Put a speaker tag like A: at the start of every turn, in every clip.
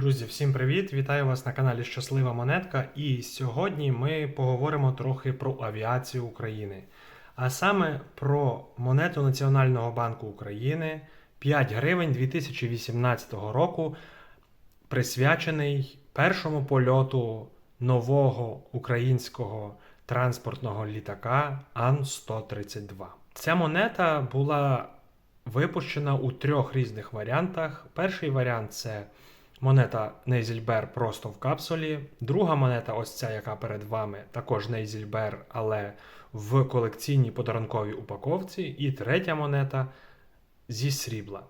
A: Друзі, всім привіт! Вітаю вас на каналі Щаслива Монетка. І сьогодні ми поговоримо трохи про авіацію України, а саме про монету Національного банку України 5 гривень 2018 року, присвячений першому польоту нового українського транспортного літака Ан-132. Ця монета була випущена у трьох різних варіантах. Перший варіант це монета Нейзельбер просто в капсулі. Друга монета, ось ця, яка перед вами, також Нейзельбер, але в колекційній подарунковій упаковці. І третя монета зі срібла.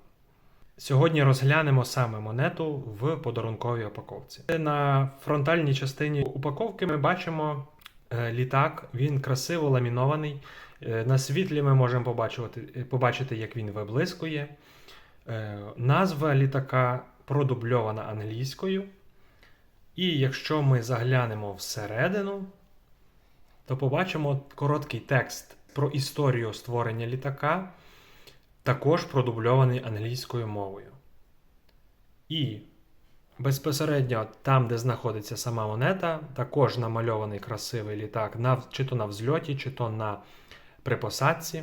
A: Сьогодні розглянемо саме монету в подарунковій упаковці. На фронтальній частині упаковки ми бачимо е, літак, він красиво ламінований. Е, На світлі ми можемо побачити, побачити як він виблискує. Е, Назва літака продубльована англійською. І якщо ми заглянемо всередину, то побачимо короткий текст про історію створення літака, також продубльований англійською мовою. І безпосередньо там, де знаходиться сама монета, також намальований красивий літак, чи то на взльоті, чи то на при посадці,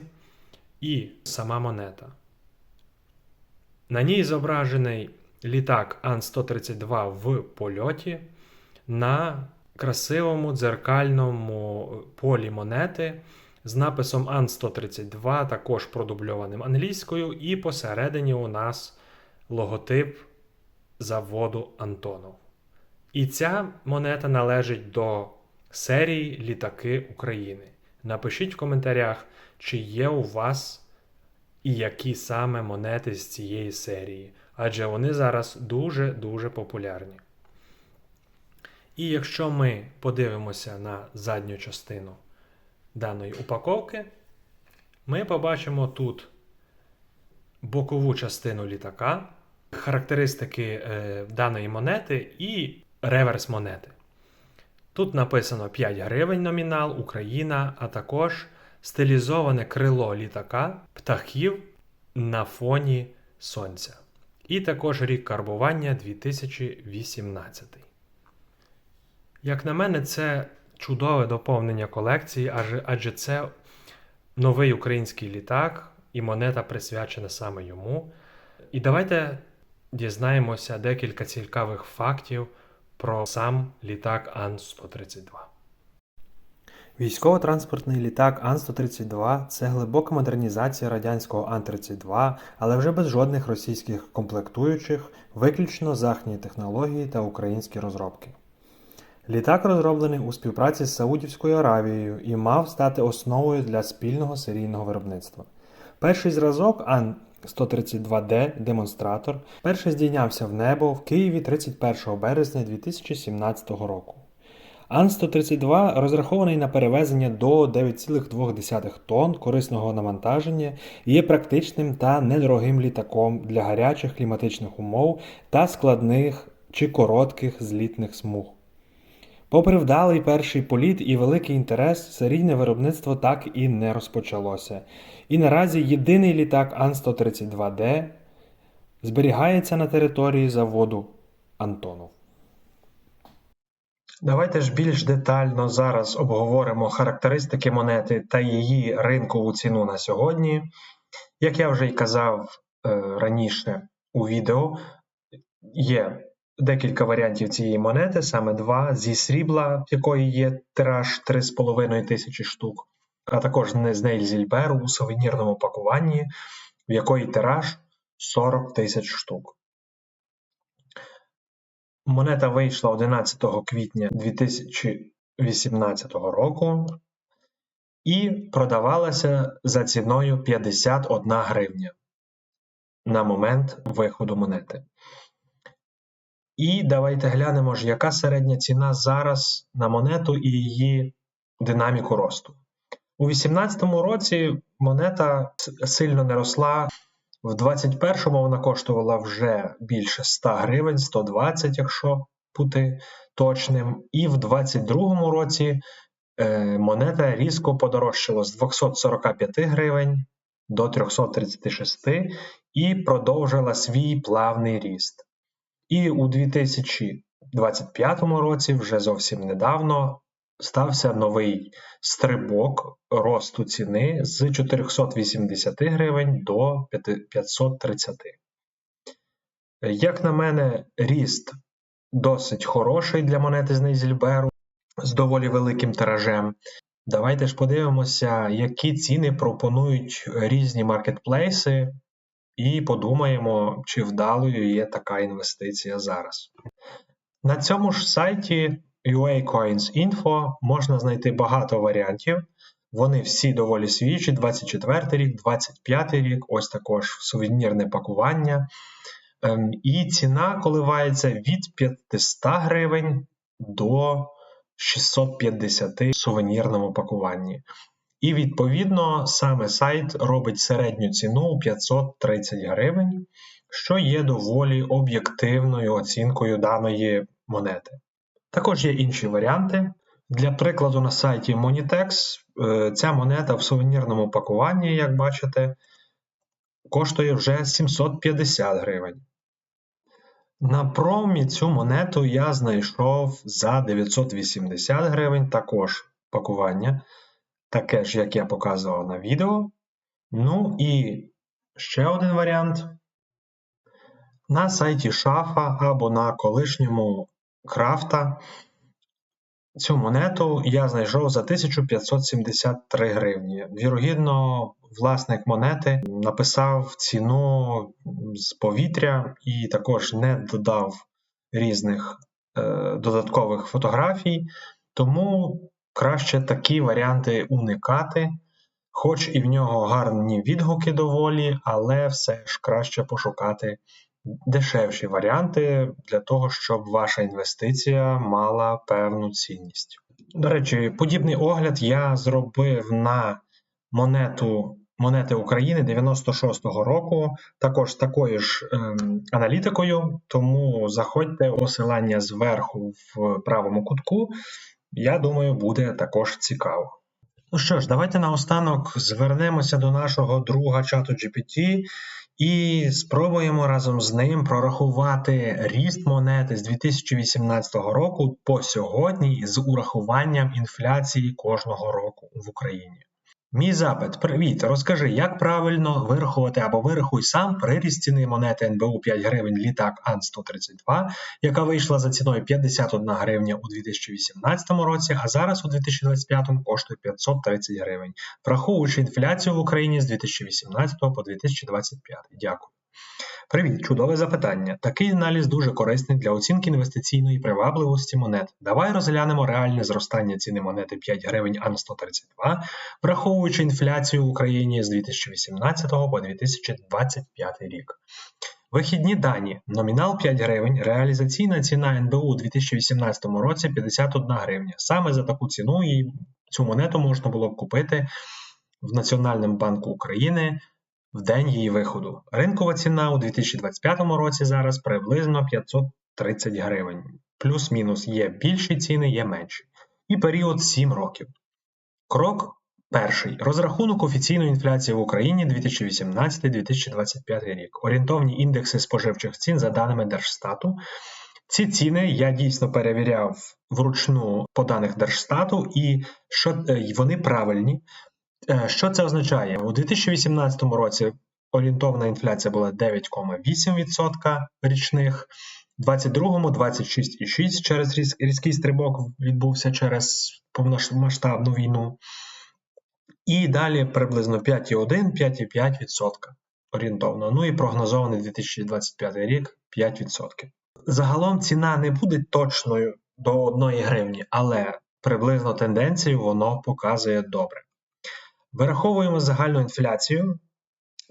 A: і сама монета. На ній зображений літак Ан-132 в польоті на красивому дзеркальному полі монети з написом Ан-132, також продубльованим англійською, і посередині у нас логотип заводу Антонов. І ця монета належить до серії Літаки України. Напишіть в коментарях, чи є у вас і які саме монети з цієї серії, адже вони зараз дуже-дуже популярні. І якщо ми подивимося на задню частину даної упаковки, ми побачимо тут бокову частину літака, характеристики е, даної монети і реверс монети. Тут написано 5 гривень номінал, Україна, а також стилізоване крило літака птахів на фоні сонця. І також рік карбування 2018. Як на мене, це чудове доповнення колекції, адже, це новий український літак, і монета присвячена саме йому. І давайте дізнаємося декілька цікавих фактів про сам літак Ан-132. Військово-транспортний літак Ан-132 це глибока модернізація радянського Ан-32, але вже без жодних російських комплектуючих, виключно західні технології та українські розробки. Літак розроблений у співпраці з Саудівською Аравією і мав стати основою для спільного серійного виробництва. Перший зразок Ан-132D демонстратор перший здійнявся в небо в Києві 31 березня 2017 року. Ан-132 розрахований на перевезення до 9,2 тонн корисного навантаження і є практичним та недорогим літаком для гарячих кліматичних умов та складних чи коротких злітних смуг. Попри вдалий перший політ і великий інтерес, серійне виробництво так і не розпочалося. І наразі єдиний літак Ан-132D зберігається на території заводу Антонов. Давайте ж більш детально зараз обговоримо характеристики монети та її ринкову ціну на сьогодні. Як я вже й казав е, раніше у відео, є декілька варіантів цієї монети, саме два: зі срібла, в якої є тираж 3,5 тисячі штук, а також з Нейльзільберу у сувенірному пакуванні, в якої тираж 40 тисяч штук. Монета вийшла 11 квітня 2018 року і продавалася за ціною 51 гривня на момент виходу монети. І давайте глянемо ж, яка середня ціна зараз на монету і її динаміку росту. У 2018 році монета сильно не росла. В 21-му вона коштувала вже більше 100 гривень, 120, якщо бути точним. І в 22-му році е, монета різко подорожчала з 245 гривень до 336 і продовжила свій плавний ріст.
B: І у 2025 році, вже зовсім недавно, стався новий стрибок росту ціни з 480 гривень до 530. Як на мене, ріст досить хороший для монети з Нейзельберу з доволі великим тиражем. Давайте ж подивимося, які ціни пропонують різні маркетплейси, і подумаємо, чи вдалою є така інвестиція зараз. На цьому ж сайті UA Coins Info можна знайти багато варіантів. Вони всі доволі свіжі, 24 рік, 25 рік, ось також сувенірне пакування. Ем, і ціна коливається від 500 гривень до 650 в сувенірному пакуванні. І, відповідно, саме сайт робить середню ціну у 530 гривень, що є доволі об'єктивною оцінкою даної монети. Також є інші варіанти. Для прикладу, на сайті Monitex е, ця монета в сувенірному пакуванні, як бачите, коштує вже 750 гривень. На промі цю монету я знайшов за 980 гривень також пакування, таке ж, як я показував на відео. Ну і ще один варіант. На сайті шафа або на колишньому крафта цю монету я знайшов за 1573 гривні. Вірогідно, власник монети написав ціну з повітря і також не додав різних е, додаткових фотографій, тому краще такі варіанти уникати. Хоч і в нього гарні відгуки доволі, але все ж краще пошукати дешевші варіанти для того, щоб ваша інвестиція мала певну цінність. До речі, подібний огляд я зробив на монету монети України 96-го року, також такою ж ем, аналітикою. Тому заходьте посилання зверху в правому кутку. Я думаю, буде також цікаво. Ну що ж, давайте наостанок звернемося до нашого друга чату GPT і спробуємо разом з ним прорахувати ріст монети з 2018 року по сьогодні з урахуванням інфляції кожного року в Україні. Мій запит, привіт, розкажи, як правильно вирахувати або вирахуй сам приріст ціни монети НБУ 5 гривень літак Ан-132, яка вийшла за ціною 51 гривня у 2018 році, а зараз у 2025 коштує 530 гривень, враховуючи інфляцію в Україні з 2018 по 2025. Дякую. Привіт, чудове запитання. Такий аналіз дуже корисний для оцінки інвестиційної привабливості монет. Давай розглянемо реальне зростання ціни монети 5 гривень Ан-132, враховуючи інфляцію в Україні з 2018 по 2025 рік. Вихідні дані. Номінал 5 гривень, реалізаційна ціна НБУ у 2018 році 51 гривня. Саме за таку ціну цю монету можна було б купити в Національному банку України в день її виходу. Ринкова ціна у 2025 році зараз приблизно 530 гривень. Плюс-мінус є більші ціни, є менші. І період 7 років. Крок перший. Розрахунок офіційної інфляції в Україні 2018-2025 рік. Орієнтовні індекси споживчих цін за даними Держстату. Ці ціни я дійсно перевіряв вручну по даних Держстату, і що е, вони правильні. Е, що це означає? У 2018 році орієнтовна інфляція була 9,8% річних, у 2022 26,6% через різкий стрибок відбувся через повномасштабну війну. І далі приблизно 5,1-5,5% орієнтовно. Ну і прогнозований 2025 рік 5%. Загалом ціна не буде точною до 1 гривні, але приблизно тенденцію воно показує добре. Вираховуємо загальну інфляцію,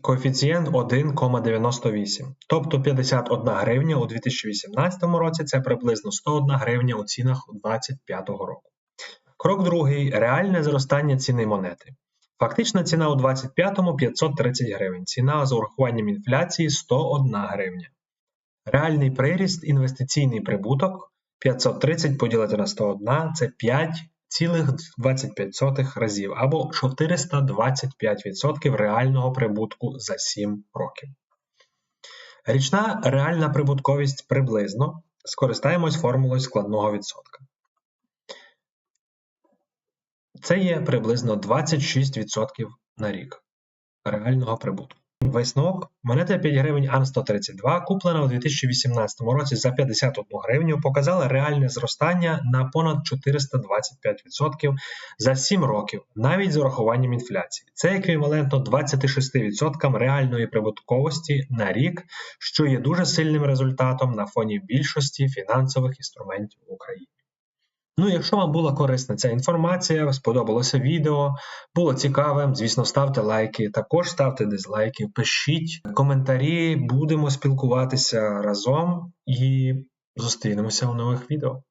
B: коефіцієнт 1,98, тобто 51 гривня у 2018 році це приблизно 101 гривня у цінах 2025 року. Крок другий реальне зростання ціни монети. Фактична ціна у 25-му 530 гривень. Ціна з урахуванням інфляції 101 гривня. Реальний приріст, інвестиційний прибуток 530 поділити на 101 це 5 цілих 25 разів або 425% реального прибутку за 7 років. Річна реальна прибутковість приблизно. Скористаємось формулою складного відсотка. Це є приблизно 26% на рік реального прибутку. Висновок. Монета 5 гривень Ан-132, куплена у 2018 році за 51 гривню, показала реальне зростання на понад 425% за 7 років, навіть з урахуванням інфляції. Це еквівалентно 26% реальної прибутковості на рік, що є дуже сильним результатом на фоні більшості фінансових інструментів в Україні. Ну, якщо вам була корисна ця інформація, сподобалося відео, було цікавим, звісно, ставте лайки, також ставте дизлайки, пишіть коментарі, будемо спілкуватися разом і зустрінемося у нових відео.